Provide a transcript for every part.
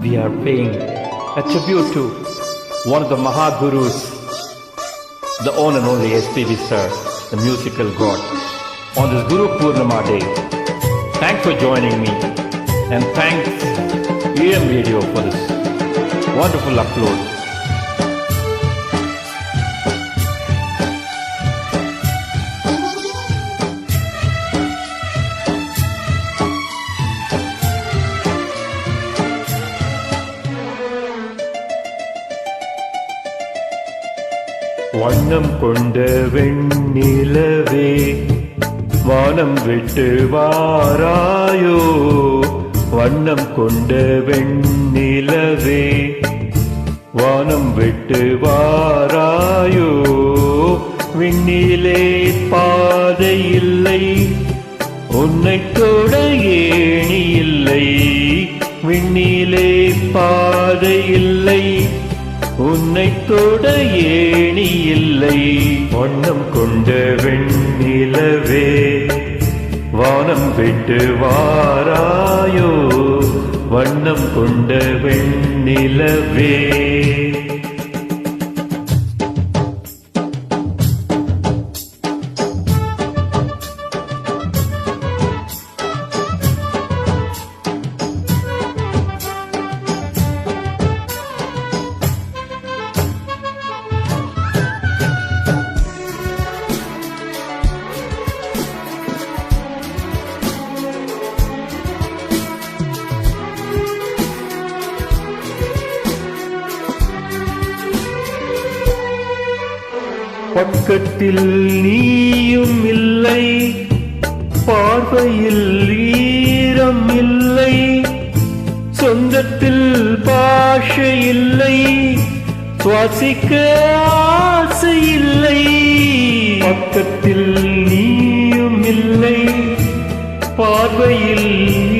we are paying a tribute to one of the Mahagurus, the one and only SPV sir, the musical god. On this Guru Purnama day, thanks for joining me and thanks AM Radio for this wonderful upload. வண்ணம் கொண்ட வெண்ணிலவே வானம் விட்டு வாராயோ? வண்ணம் கொண்ட வெண்ணிலவே வானம் விட்டு வாராயோ? விண்ணிலே பாதை இல்லை உன்னை தொட ஏணி இல்லை விண்ணிலே பாதை இல்லை. உன்னை தொட ஏணி இல்லை. வண்ணம் கொண்ட வெண்ணிலவே. வானம் விட்டு வாராயோ. வண்ணம் கொண்ட வெண்ணிலவே. பக்கத்தில் நீயும் இல்லை பார்வையில் ஈரம் இல்லை சொந்தத்தில் பாஷை இல்லை சுவாசிக்க ஆசை இல்லை. பக்கத்தில் நீயும் இல்லை பார்வையில்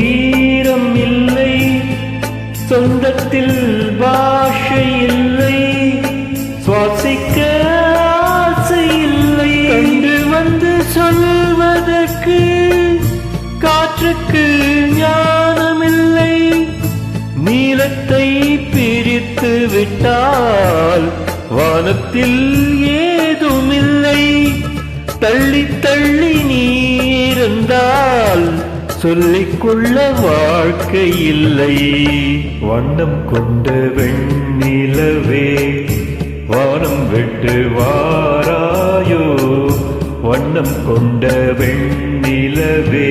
ஈரம் இல்லை சொந்தத்தில் காற்றுக்கு ஞானமில்லை. நீலத்தை பிரித்து விட்டால் வானத்தில் ஏதுமில்லை. தள்ளி தள்ளி நீ இருந்தால் சொல்லிக்கொள்ள வாழ்க்கை இல்லை. வண்ணம் கொண்ட வெண்ணிலவே வானம் விட்டு வாராயோ வண்ணம் கொண்ட வெண்ணிலவே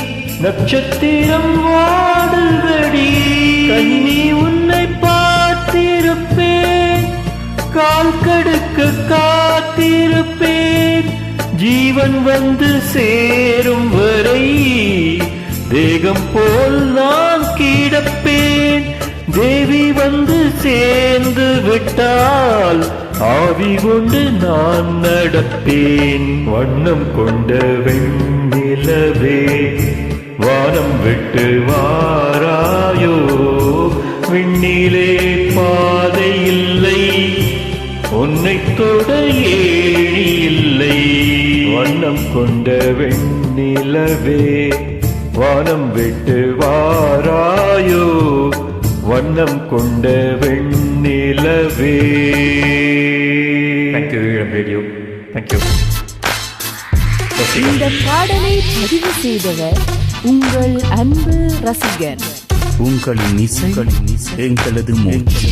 நட்சத்திரம் வாடுதடி கண்ணி உன்னை பார்த்திருப்பேன். கால் கடுக்க காத்திருப்பேன். ஜீவன் வந்து சேரும் வரை தேகம் போல் நான் கிடப்பேன். தேவி வந்து சேர்ந்து விட்டால் ஆவி கொண்டு நான் நடப்பேன். வண்ணம் கொண்ட வெண்ணிலவே. வானம் விட்டு வாராயோ? விண்ணிலே பாதை இல்லை. உன்னை தொட ஏணி இல்லை. வண்ணம் கொண்ட வெண்ணிலவே வானம் விட்டு வாராயோ? வண்ணம் கொண்ட வெண்ணிலவே. தேங்க்யூ ரேடியோ தேங்க்யூ ரசிகன் இந்த பாடலை பதிவு செய்தவர் உங்கள் அன்பு ரசிகன். உங்களின் இசை எங்களது மூச்சு.